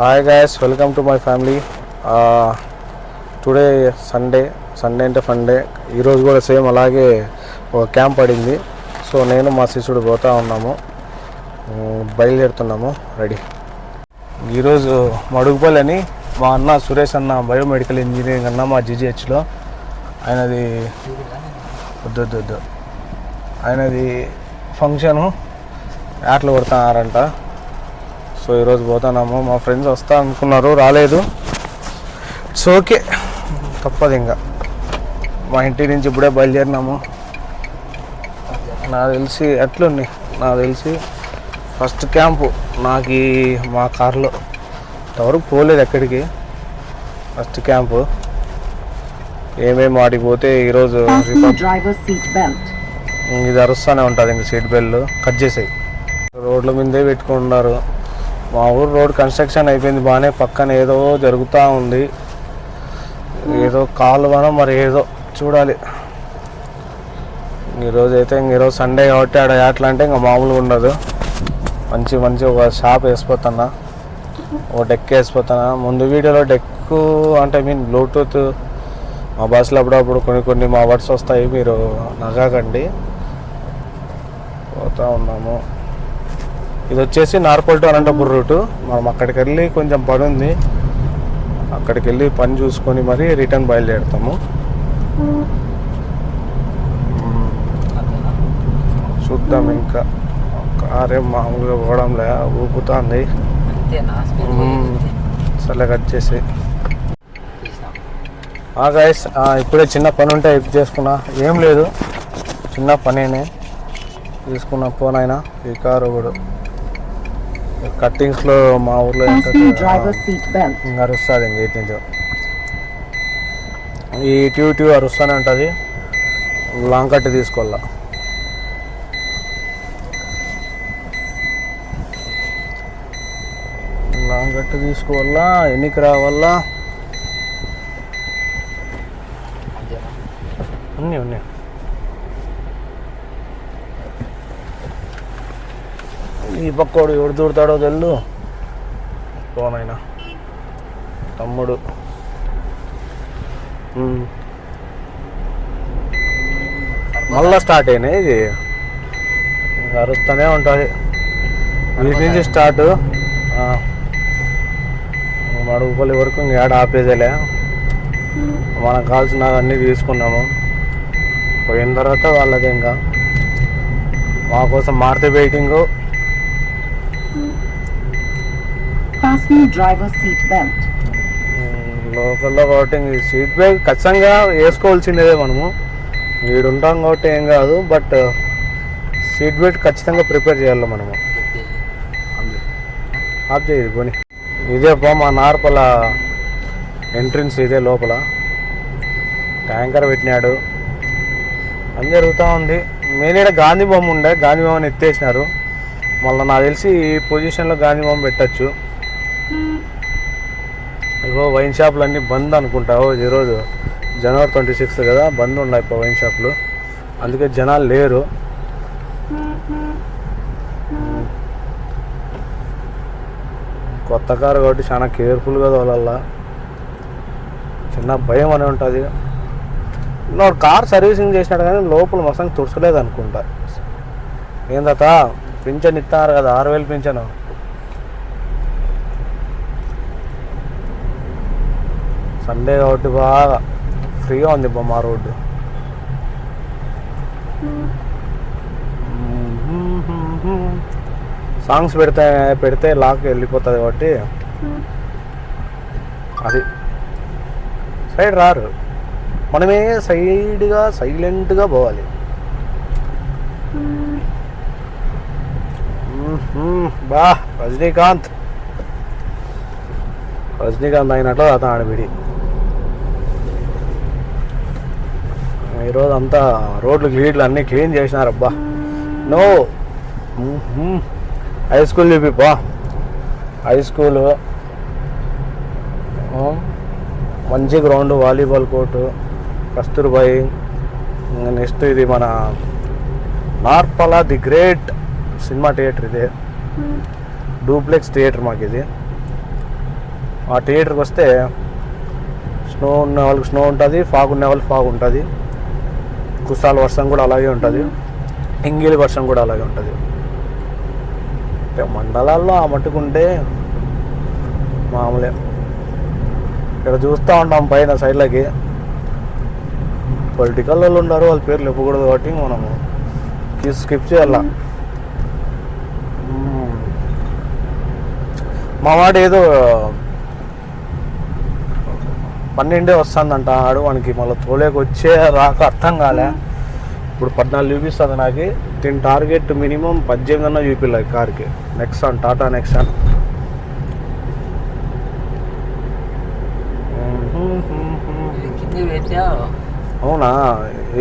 Hi guys welcome to my family today Sunday Sunday అంటే funday ఈరోజు కూడా same అలాగే ఒక క్యాంప్ పడింది. సో నేను మా శిష్యుడు పోతా ఉన్నాము. బయలుదేరుతున్నాము. రెడీ ఈరోజు మడుగుపల్లి అని మా అన్న సురేష్ అన్న బయోమెడికల్ ఇంజనీరింగ్ అన్న మా జీజీహెచ్లో ఆయనది వద్దు ఆయనది ఫంక్షను యాట్లు కొడుతున్నారంట. సో ఈరోజు పోతున్నాము మా ఫ్రెండ్స్ వస్తా అనుకున్నారు రాలేదు. ఇట్స్ ఓకే తప్పదు ఇంకా. మా ఇంటి నుంచి ఇప్పుడే బయలుదేరినాము. నాకు తెలిసి ఎట్లుంది? నాకు తెలిసి ఫస్ట్ క్యాంపు నాకు మా కార్లో. ఇంతవరకు పోలేదు ఎక్కడికి. First camp. ఏమేమి వాటికి పోతే ఈరోజు. ఇది అరుస్తూనే ఉంటుంది ఇంక సీట్ బెల్ట్ కట్ చేసాయి. రోడ్ల మీదే పెట్టుకున్నారు మా ఊరు రోడ్ కన్స్ట్రక్షన్ అయిపోయింది బాగానే పక్కన ఏదో జరుగుతూ ఉంది. ఏదో కాలువనో మరి ఏదో చూడాలి. ఈరోజు అయితే ఇంక ఈరోజు సండే కాబట్టి ఆడ ఎట్లా అంటే ఇంకా మామూలుగా ఉండదు. మంచి మంచి ఒక షాప్ వేసిపోతున్నా ఒక డెక్ వేసిపోతున్నా. ముందు వీడియోలో డెక్ అంటే మీన్ బ్లూటూత్ మా బస్సులో అప్పుడప్పుడు కొన్ని కొన్ని మా వర్డ్స్ వస్తాయి మీరు నగాకండి. పోతూ ఉన్నాము. ఇది వచ్చేసి నార్పల్ టు అనంతపురం రూటు. మనం అక్కడికి వెళ్ళి కొంచెం పని ఉంది అక్కడికి వెళ్ళి పని చూసుకొని మరి రిటర్న్ బయలుదేరుతాము. చూద్దాం ఇంకా. కార్ మామూలుగా పోవడంలే ఊపుతుంది. అంతేనా? స్పీడ్ మ్మ్. సర్లే కట్ చేసి. గైస్ ఇప్పుడే చిన్న పని ఉంటే ఇది చేసుకున్నా. ఏం లేదు. చిన్న పనేనే. తీసుకున్న ఫోన్ అయినా ఈ కారు కూడా కట్టింగ్స్లో మా ఊర్లో అరుస్తుంది ఇంక ఇటు నుంచి ఈ ఇటు ఇటు అరుస్తూనే ఉంటుంది. లాంగ్ కట్ తీసుకోవాలా. లాంగ్ కట్ తీసుకోవాలా ఎన్నికి రావాలా? అన్నీ ఉన్నాయి. ఈ పక్కోడు ఎవడు దూడతాడో తెల్లు. పోనైనా తమ్ముడు. మళ్ళా స్టార్ట్ అయినాయి ఇది. అరుస్తూనే ఉంటుంది వీటి నుంచి స్టార్ట్ మడుగుపల్లి వరకు ఇంకేడ ఆపేదేలే. మనకు కావాల్సిన అన్నీ తీసుకున్నాము. పోయిన తర్వాత వాళ్ళది ఇంకా. మా కోసం Maruti waiting Fasten seat belt. లోకల్లో కాబట్టి సీట్ బెల్ట్ ఖచ్చితంగా వేసుకోవాల్సిందే మనము. వీడు ఉంటాం కాబట్టి ఏం కాదు బట్ సీట్ బెల్ట్ ఖచ్చితంగా ప్రిపేర్ చేయాలి మనము. ఆఫ్ చేయదు పోనీ. ఇదే పో మా నార్పల ఎంట్రన్స్ ఇదే లోపల. ట్యాంకర్ పెట్టినాడు. అని జరుగుతూ ఉంది. మెయిన్ ఇక్కడ గాంధీ బొమ్మ ఉండే గాంధీ బొమ్మని ఎత్తేసినారు. మళ్ళీ నాకు తెలిసి ఈ పొజిషన్లో గాంధీ బొమ్మ పెట్టచ్చు. ఇగో వైన్ షాపులు అన్నీ బంద్ అనుకుంటావు ఈరోజు జనవరి ట్వంటీ సిక్స్త్ కదా బంద్ ఉన్నాయి ఇప్పుడు వైన్ షాపులు. అందుకే జనాలు లేరు. కొత్త కారు కాబట్టి చాలా కేర్ఫుల్గా తోలాల చిన్న భయం అని ఉంటుంది. నువ్వు కార్ సర్వీసింగ్ చేసినాడు కానీ లోపల మొత్తం తుడచలేదు అనుకుంటా ఏం తాత పింఛన్ ఇస్తారు కదా ఆరు వేలు పింఛను. సండే కాబట్టి బాగా ఫ్రీగా ఉంది బొమ్మ రోడ్డు. సాంగ్స్ పెడితే పెడితే లాక్ వెళ్ళిపోతుంది కాబట్టి అది. సైడ్ రారు. మనమే సైడ్గా సైలెంట్గా పోవాలి. బా రజనీకాంత్. రజనీకాంత్ అయినట్లు అతను ఆడబిడి. ఈరోజు అంతా రోడ్లు గ్లీడ్లు అన్నీ క్లీన్ చేసినారబ్బా నో. హై స్కూల్ చూపిపా హై స్కూలు మంచి ground volleyball court Kasturbai. Next ఇది మన Narpala the great cinema theatre ఇది. డూప్లెక్స్ థియేటర్ మాకు ఇది ఆ థియేటర్కి వస్తే స్నో ఉన్న వాళ్ళకి స్నో ఉంటుంది ఫాగ్ ఉన్న వాళ్ళకి ఫాగ్ ఉంటుంది. కుసాల వర్షం కూడా అలాగే ఉంటుంది. ఎంగిలి వర్షం కూడా అలాగే ఉంటుంది. అంటే మండలాల్లో ఆ మట్టుకుంటే మామూలే. ఇక్కడ చూస్తూ ఉంటాం పైన సైడ్లకి. పొలిటికల్ వాళ్ళు ఉన్నారు వాళ్ళ పేర్లు ఇవ్వకూడదు కాబట్టి మనము. స్కిప్ చేయాలా? మా వాడు ఏదో పన్నెండే వస్తుందంట ఆడు వానికి మళ్ళీ తోలేకి వచ్చే రాక అర్థం కాలే. ఇప్పుడు పద్నాలుగు చూపిస్తుంది నాకు. దీని టార్గెట్ మినిమం పద్దెనిమిది అన్న చూపిల్ల కార్కి. Nexon Tata Nexon. ఇది కింద పెట్టావు అవునా?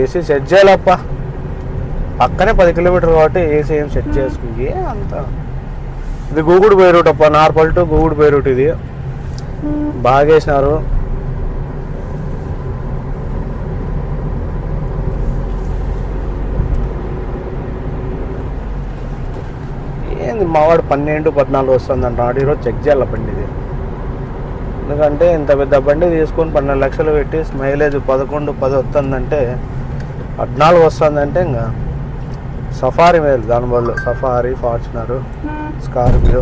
ఏసీ సెట్ చేయాలప్ప. పక్కనే పది కిలోమీటర్ కాబట్టి ఏసీ ఏం సెట్ చేసుకుంది. అంత ఇది గూగుడు పోయి రూట్ అప్ప నార్పల్ టు గూగుడు పోయి రూట్ ఇది. బాగా వేసినారు ఏంది మావాడు పన్నెండు పద్నాలుగు వస్తుంది ఆడు ఈరోజు చెక్ చేయాల బండి ఇది. ఎందుకంటే ఇంత పెద్ద బండి తీసుకొని పన్నెండు లక్షలు పెట్టి మైలేజ్ పదకొండు పది వస్తుందంటే పద్నాలుగు వస్తుందంటే ఇంకా సఫారీ మేలు దాని బదులు సఫారీ ఫార్చునర్. స్కార్పియో.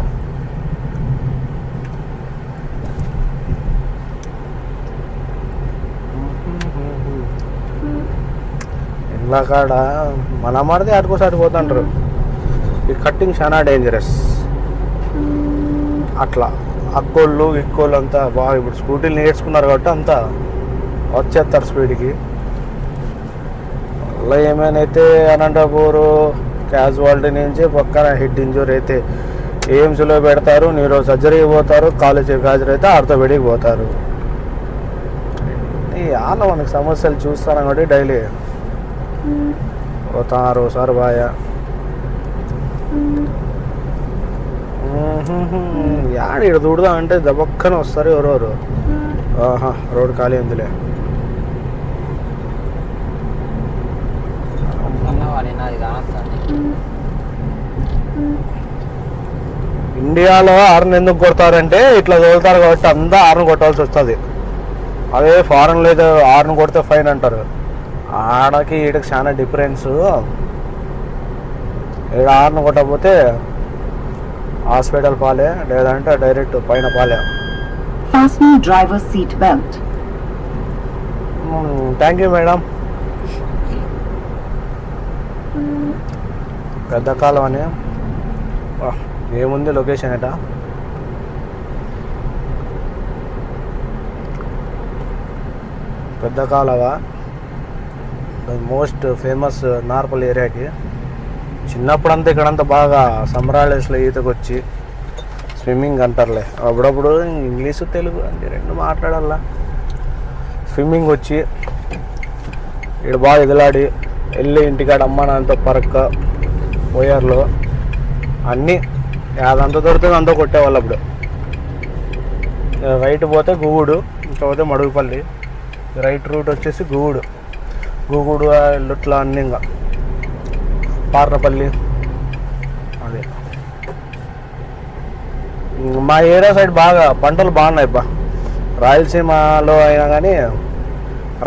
ఇలాకాడ కాడ మన మాడితే అటుకోసారి పోతుంటారు. ఈ కట్టింగ్ చాలా డేంజరస్ అట్లా అక్కోళ్ళు ఇక్కోళ్ళు అంతా బాగా ఇప్పుడు స్కూటీలు నేర్చుకున్నారు కాబట్టి అంతా వచ్చేస్తారు స్పీడ్కి అలా ఏమైనా అయితే అనంతపూరు క్యాజువాలిటీ నుంచి పక్కన హెడ్ ఇంజూరీ అయితే ఎయిమ్స్లో పెడతారు నీరో సర్జరీకి పోతారు కాలేజ్ హాజరు అయితే ఆర్థోపెడిక్ పోతారు ఈ ఆన మనకి సమస్యలు చూస్తాను కాబట్టి డైలీ పోతారు సార్ బాయ యాడ ఇక్కడ దూడదాం అంటే దబక్కన వస్తారు ఎవరెవరు ఆహా రోడ్ ఖాళీ ఉందిలే వాళ్ళు అది ఇండియాలో హార్న్ ఎందుకు కొడతారంటే ఇట్లా తోలుతారు కాబట్టి అంతా హార్న్ కొట్టాల్సి వస్తుంది. అదే ఫారెన్లో అయితే హార్న్ కొడితే ఫైన్ అంటారు. ఆడకి ఈడకి చాలా డిఫరెన్స్ ఈడ హార్న్ కొట్టకపోతే హాస్పిటల్ పాలే లేదంటే డైరెక్ట్ పైన పాలే. Driver's seat belt. Thank you madam పెద్ద కాలం అని. ఏముంది లొకేషన్ ఎట? పెద్ద కాలవ? మోస్ట్ ఫేమస్ నార్పల్ ఏరియాకి. చిన్నప్పుడంతా ఇక్కడంతా బాగా సమ్మరాలేస్లో ఈతకు వచ్చి స్విమ్మింగ్ అంటారులే. అప్పుడప్పుడు ఇంగ్లీషు తెలుగు అంటే రెండు మాట్లాడాలా. స్విమ్మింగ్ వచ్చి ఇక్కడ బాగా ఎదులాడి వెళ్ళి ఇంటికాడ అమ్మ నాన్నతో పరక్క పోయారులో. అన్నీ అదంతా దొరుకుతుంది అంతా కొట్టేవాళ్ళు అప్పుడు. రైట్ పోతే గువ్వుడు ఇంకా పోతే మడుగుపల్లి. రైట్ రూట్ వచ్చేసి గువ్వుడు గూగుడు ఇట్లా అన్నీ ఇంకా. పార్నపల్లి. అదే. మా ఏరియా సైడ్ బాగా పంటలు బాగున్నాయి బా రాయలసీమలో అయినా కానీ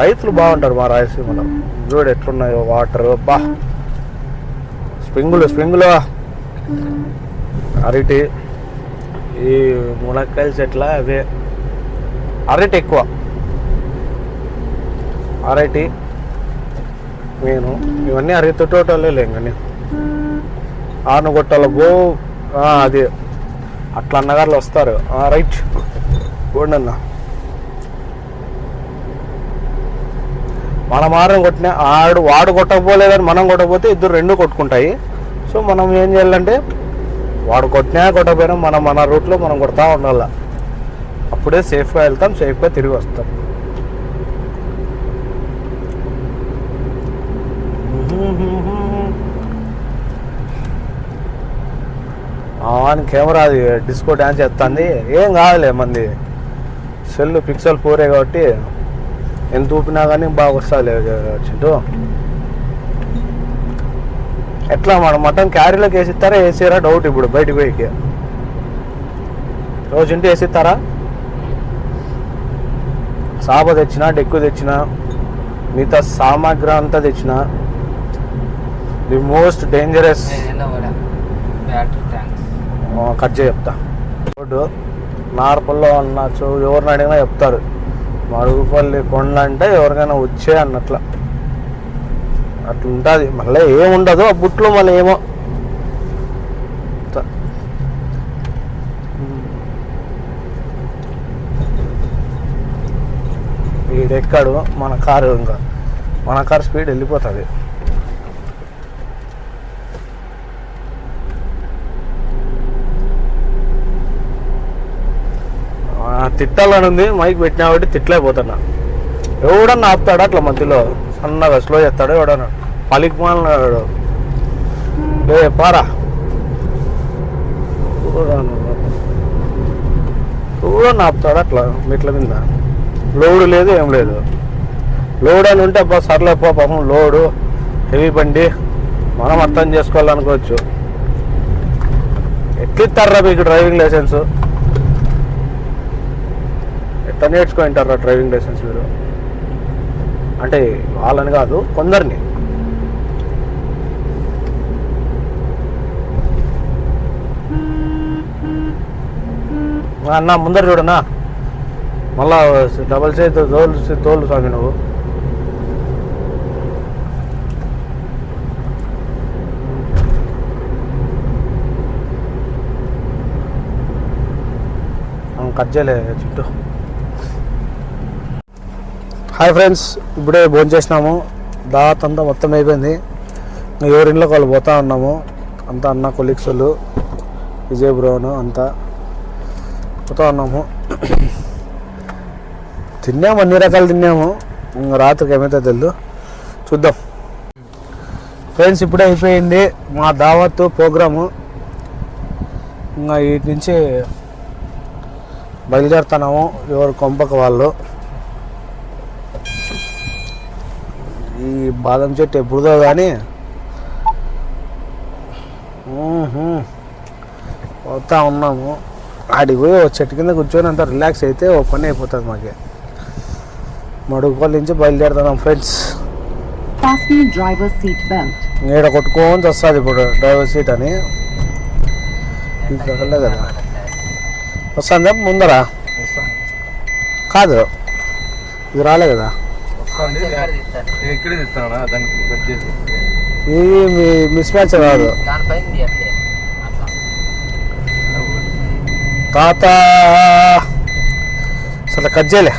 రైతులు బాగుంటారు మా రాయలసీమలో. చూడు ఎట్లున్నాయో వాటర్ బా స్ప్రింగులు స్ప్రింగులు. అరటి. ఈ మునక్కాయల చెట్ల అవే. అరటి ఎక్కువ. అరటి నేను ఇవన్నీ అరటి తోటలే లేంగని ఆనగొట్టాల గో అది. అట్లా అన్నగారులు వస్తారు. రైట్. గోండి అన్న. మన మారం కొట్టిన ఆడు వాడు కొట్టకపోలేదని మనం కొట్టకపోతే ఇద్దరు రెండు కొట్టుకుంటాయి. సో మనం ఏం చేయాలంటే వాడు కొట్టినా కొట్టకపోయినా మనం మన రూట్లో మనం కొడతా ఉండాలి. అప్పుడే సేఫ్గా వెళ్తాం సేఫ్గా తిరిగి వస్తాం. అని కెమెరా అది డిస్కో డ్యాన్స్ చేస్తుంది. ఏం కాదులే మంది. సెల్ పిక్సెల్ ఫోరే కాబట్టి ఎంత ఊపినా కానీ బాగా వస్తుంది చింటూ ఎట్లా మన మటన్ క్యారీలోకి వేసిస్తారా వేసారా? డౌట్ ఇప్పుడు బయటికి పోయికి రోజు ఇంటి వేసిస్తారా? సాబ తెచ్చిన డెక్కు తెచ్చిన మిగతా సామాగ్రి అంతా తెచ్చిన ది మోస్ట్ డేంజరస్ కట్ చేసి చెప్తా. రోడ్డు నార్పల్లో అనొచ్చు ఎవరిని అడిగినా చెప్తారు. మడుగుపల్లి కొండ అంటే ఎవరికైనా వచ్చే అన్నట్ల. అట్లుంటుంది మళ్ళీ ఏముండదు ఆ బుట్లో మళ్ళీ ఏమో. వీడెక్కాడు? మన కారు ఇంకా. మన కారు స్పీడ్ వెళ్ళిపోతుంది. తిట్టాలని ఉంది. మైక్ పెట్టినా కాబట్టి తిట్టలేకపోతున్నా. ఎవడన్నా ఆపుతాడు అట్లా మధ్యలో? సన్నగా స్లో చేస్తాడు ఎవడన్నా పలికిమాలన్నాడు లే పారా. చూడన్నా నాపుతాడు అట్లా మెట్ల మీద. లోడు లేదు ఏం లేదు. లోడ్ అని ఉంటే అబ్బా సర్లే పాపం లోడు హెవీ బండి. మనం అర్థం చేసుకోవాలనుకోవచ్చు. ఎట్లిస్తారా మీకు డ్రైవింగ్ లైసెన్స్? ఎట్లా నేర్చుకుంటారా డ్రైవింగ్ లైసెన్స్ మీరు? అంటే వాళ్ళని కాదు కొందరిని. అన్న ముందర చూడనా మళ్ళా డబల్ సైజ్ తోలు తోలు స్వామి నువ్వు కట్ చేయలే చుట్టూ. హాయ్ ఫ్రెండ్స్ ఇప్పుడే భోజనం చేసినాము. దాత్ అంతా మొత్తం అయిపోయింది. ఎవరి ఇంట్లో వాళ్ళు పోతా ఉన్నాము. అంతా అన్న కొలీగ్స్ వాళ్ళు విజయ్ బ్రోను అంతా పోతా ఉన్నాము. తిన్నాము అన్ని రకాలు తిన్నాము. రాత్రికి ఏమైతే తెలియదు చూద్దాం. ఫ్రెండ్స్ ఇప్పుడే అయిపోయింది మా దావత్ ప్రోగ్రాము. ఇంకా వీటి నుంచి బయలుదేరుతున్నాము ఎవరు కొంపక వాళ్ళు. ఈ బాదం చెట్టు ఎప్పుడుదో కానీ. పోతా ఉన్నాము. ఆడికి పోయి ఓ చెట్టు కింద కూర్చొని అంత రిలాక్స్ అయితే ఓ పని అయిపోతుంది మాకు. మడుగుపల్లి నుంచి బయలుదేరుతున్నాం ఫ్రెండ్స్. నీడ కొట్టుకొని వస్తుంది ఇప్పుడు డ్రైవర్ సీట్ అని. ఇక్కడ కదా. వస్తుందా? ముందరా? కాదు. ఇది రాలే కదా. ఎక్కడ ఇస్తానా దానికి కట్ చేసి ఇది మీ మిస్ మ్యాచ్ అట్లా. తాత. అసలు కట్ చేయలే.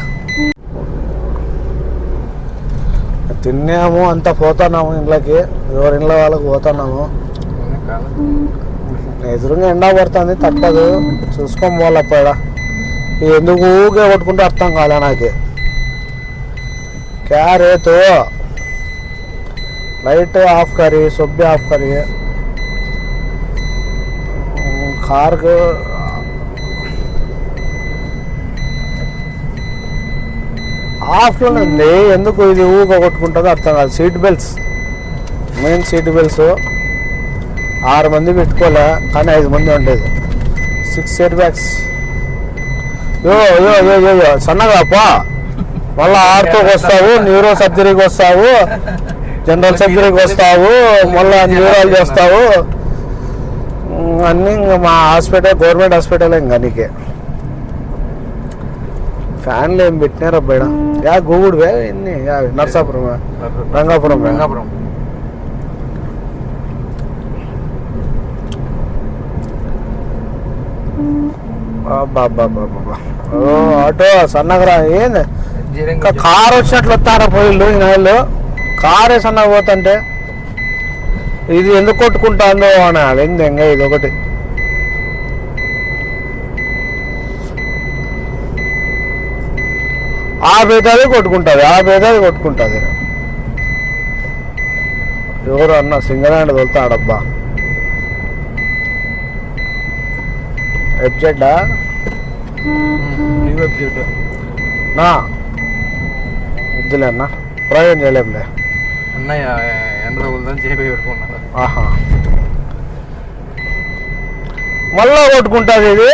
తిన్నాము అంతా పోతున్నాము ఇంట్లోకి ఎవరి ఇంట్లో వాళ్ళకి పోతున్నాము. ఎదురుగా ఎండ పడుతుంది తప్పదు చూసుకొని పోలప్పడ ఎందుకు ఊగే కొట్టుకుంటే అర్థం కాదా నాకు. క్యారేతో లైట్ ఆఫ్ కరీ సొబ్బి ఆఫ్ కరీ కార్కు ఆఫ్లోనే ఉంది ఎందుకు ఇది ఊగా కొట్టుకుంటుందో అర్థం కాదు. Seat belts main seat belts ఆరు మంది పెట్టుకోలే కానీ ఐదు మంది ఉండేది. సిక్స్ సీట్ బ్యాగ్స్ యో యో యో యో యో సన్నగా పా. మళ్ళీ ఆర్తోకి వస్తావు న్యూరో సర్జరీకి వస్తావు జనరల్ సర్జరీకి వస్తావు మళ్ళీ న్యూరాలు చేస్తావు ఉమ్, అన్నీ ఇంకా మా హాస్పిటల్ గవర్నమెంట్ హాస్పిటల్ ఇంకా నీకే. ఫ్యాన్లు ఏం పెట్టినారు అబ్బాయి యా గోగుడు వే ఎన్ని యా. నర్సాపురం. రంగాపురం. రంగాపురం. అబ్బబ్బబ్బబ్బబ్బ. ఓ ఆటో సన్నగరా ఏంది? ఇంకా కారు వచ్చినట్లు వస్తారా పోయిళ్ళు ఈ నెలలో. కారే సన్నగా పోతుంటే ఇది ఎందుకు కొట్టుకుంటాందో అని అదేంది ఇంకా ఇది ఒకటి. ఆ పేదది కొట్టుకుంటుంది ఆ పేదది కొట్టుకుంటుంది. ఎవరు అన్న సింగల్ హ్యాండ్ తోలుతాడబ్బా న్యూ వెబ్సైట్ నా వద్దులే అన్న. ప్రయోజనం చేయలేములే. అన్నయ్య ఎండ తగులుదని చేపి పెట్టుకున్నాడు. ఆహా. మళ్ళా కొట్టుకుంటుంది ఇది.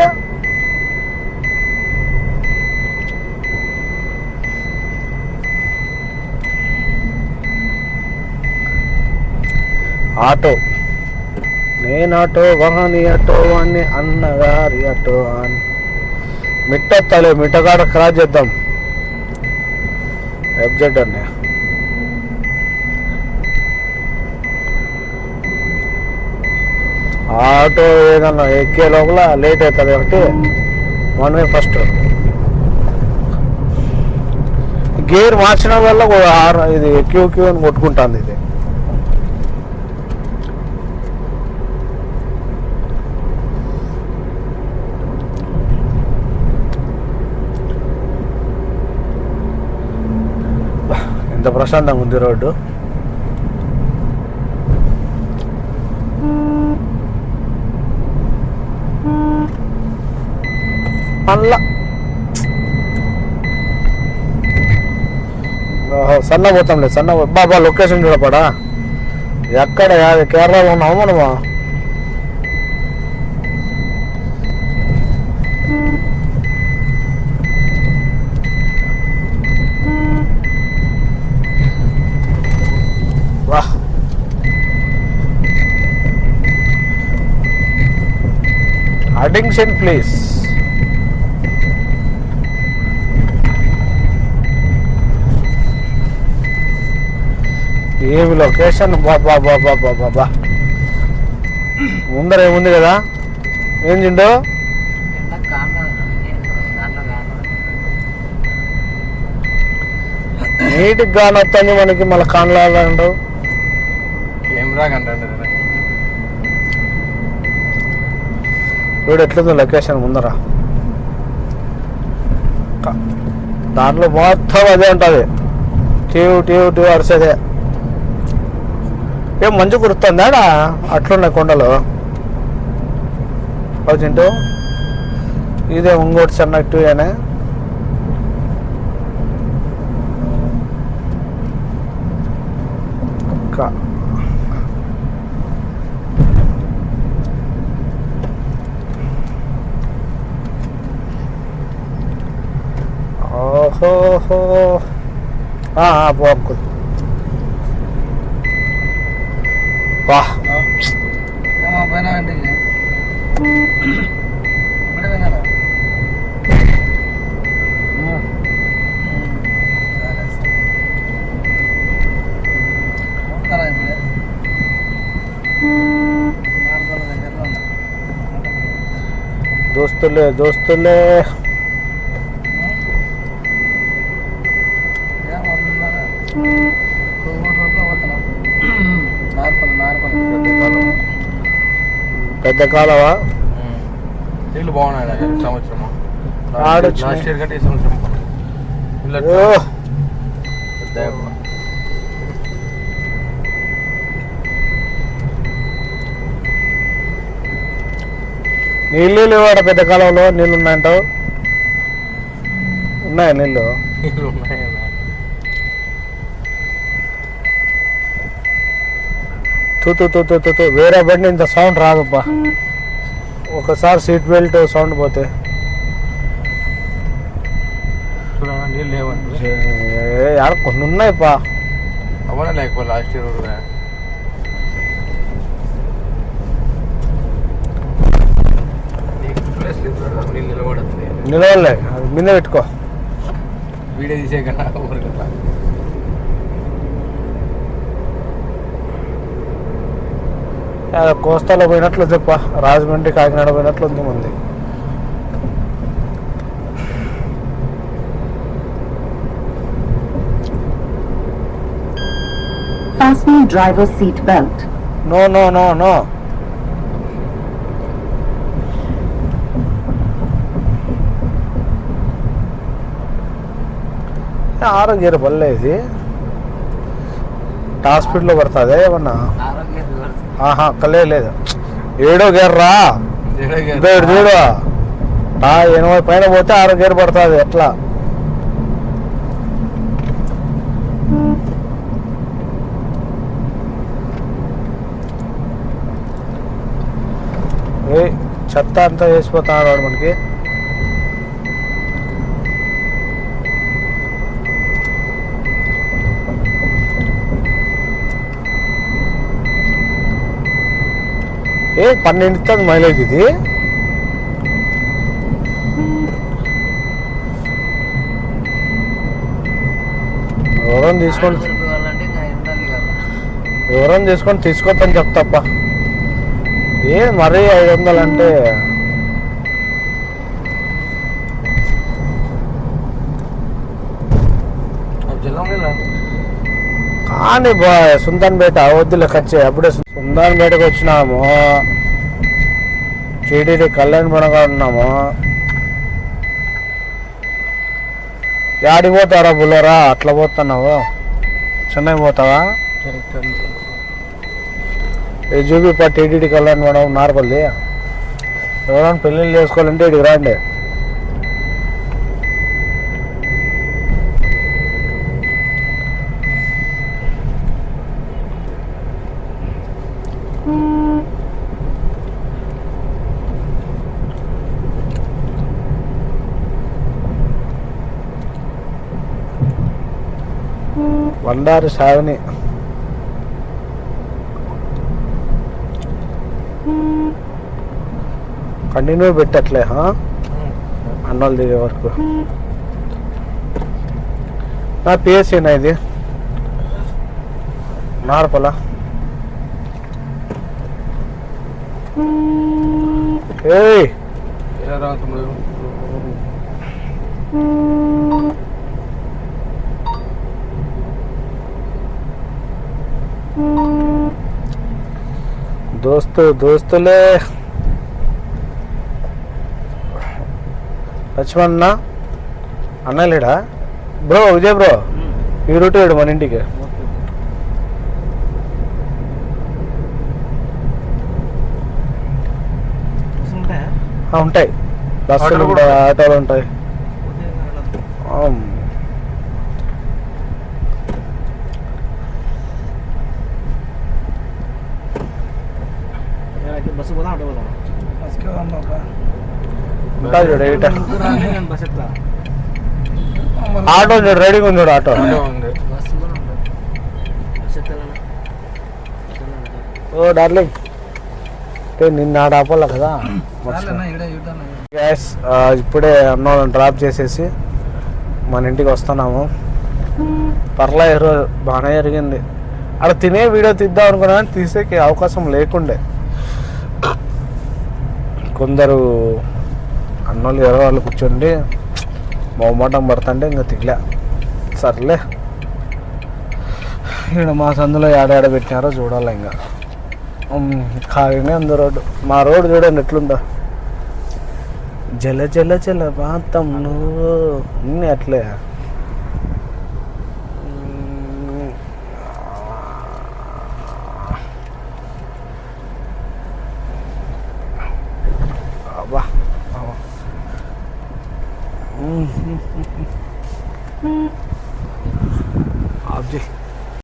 ఆటో. నేను ఆటో వాహని అటో అని అన్నగారి అటో అని. మిట్ట తలే మిట్టగాడ క్రాస్ చేద్దాం. ఎఫ్జెడ్ అన్నయ్య ఆటో ఏదన్నా ఎక్కే లోపల లేట్ అవుతుంది కాబట్టి వన్ వే ఫస్ట్ గేర్ మార్చిన వల్ల ఇది క్యూ క్యూ అని కొట్టుకుంటుంది ఇది బా, ఎంత ప్రశాంతంగా ఉంది రోడ్డు. మళ్ళా సన్న పోతాంలే సన్న బాబా లొకేషన్ చూడపడా? ఎక్కడ కేరళలో ఉన్నాము మనము వా అడింగ్షన్ place. ఏమి లొకేషన్? బాబా బాబా బాబా బాబా ముందర ఏముంది కదా? ఏం చిండు నీటికి గాని మనకి మళ్ళీ కానలాడు కెమెరా కంటే వీడు ఎట్లుందో లొకేషన్ ముందర. దాంట్లో మొత్తం అదే ఉంటుంది. టీవ్ టీవ్ టీవ్ అరిసేదే. ఏం మంచు కురుతుందాడా అట్లున్నాయి కొండలు. చింటూ ఇదే ఇంకోటి చిన్న అనే. ఓహోహో ఆ, ఆ, పో అంకుల్ వా పోయినా అంటే ఇప్పుడే పోయినారా పోతారా ఇప్పుడే నాలుగు దగ్గరలో ఉన్నా దోస్తులే దోస్తులే పెద్ద కాలవా? నీళ్ళు బాగున్నాయి. లాస్ట్ ఇయర్ కంటే ఈ సంవత్సరం. నీళ్ళు లేవాడ పెద్ద కాలంలో? నీళ్ళు ఉన్నాయంటావు? ఉన్నాయా నీళ్ళు నీళ్ళు ఉన్నాయన్నా తూ తూ తూ తూ తూ తూ. వేరే బండి ఇంత సౌండ్ రాదబ్బా. ఒకసారి సీట్ బెల్ట్ సౌండ్ పోతే. ఏ, ఆడ కొన్ని ఉన్నాయి పా అవనే లేకపోతే లాస్ట్ ఇయర్ కూడా. నిలవలే అది మీద పెట్టుకో. వీడియో తీసే కన్నా ఊరికి అట్లా అది కోస్తాలో పోయినట్లు చెప్ప రాజమండ్రి కాకినాడ పోయినట్లు ఉంది ముందు. Driver's seat belt. No no no no ఆరో గేర్ పడుతుంది ఏమన్నా? ఆహా అక్కలే లేదు. ఏడో గేర్ రా. చూడు. ఆ ఎనభై పైన పోతే ఆరో గేర్ పడుతుంది ఎట్లా? చెత్త అంతా వేసిపోతున్నాడు వాడు మనకి. ఏ పన్నెండు ఇస్తుంది మైలేజ్ ఇది? ఎవరైనా తీసుకొని ఎవరైనా తీసుకొని తీసుకోవద్దని చెప్తాప్ప. ఏ మరీ ఐదు వందలు అంటే కానీ బా సుల్తాన్పేట వద్దులే ఖర్చు అప్పుడే సుల్తాన్పేటకు వచ్చినాము. టీటీడీ కళ్యాణ్ పడగా ఉన్నాము. యాడికి పోతారా బుల్లరా? అట్లా పోతున్నావు? చెన్నై పోతావా? ఇది చూపి టీటీడీ కళ్యాణ్ పడవ నార్పల్లి. ఎవరైనా పెళ్ళిళ్ళు చేసుకోవాలంటే ఇడికి రాండి. బండారు సాగుని కంటిన్యూ పెట్టట్లే హా? అన్నోళ్ళు దిగే వరకు. నా పిఎస్సీనా ఇది? నార్పలా? ఏయ్! దోస్తు దోస్తులే. లక్ష్మణ అన్న లేడా? Bro Vijay bro. ఈ రూట్ వేడు మన ఇంటికి. ఉంటాయి. బస్సులు కూడా ఆటోలు ఉంటాయి ఆమ్. బస్సు పోదాం ఆటో పోదాం ఉంటాయి చూడు ఎయిట ఆటో చూడు రెడీగా ఉంది చూడు ఆటో. ఓ డార్లింగ్. నిన్న ఆడ కదా? గ్యాస్ ఇప్పుడే అన్నోళ్ళని డ్రాప్ చేసేసి మన ఇంటికి వస్తున్నాము. పర్లా ఈరోజు బాగానే జరిగింది. అక్కడ తినే వీడియో తీద్దాం అనుకున్నా తీసేకి అవకాశం లేకుండే. కొందరు అన్నోళ్ళు ఎవరో వాళ్ళు కూర్చోండి. మొహమాటం పడుతుంటే ఇంకా తిగలే సర్లే. ఇక్కడ మా సందులో ఏడాడ పెట్టినారో చూడాలి ఇంకా. కాగానే అందు రోడ్డు. మా రోడ్డు చూడండి ఎట్లుందో. జల జల జల పాతం అన్నీ అట్లే.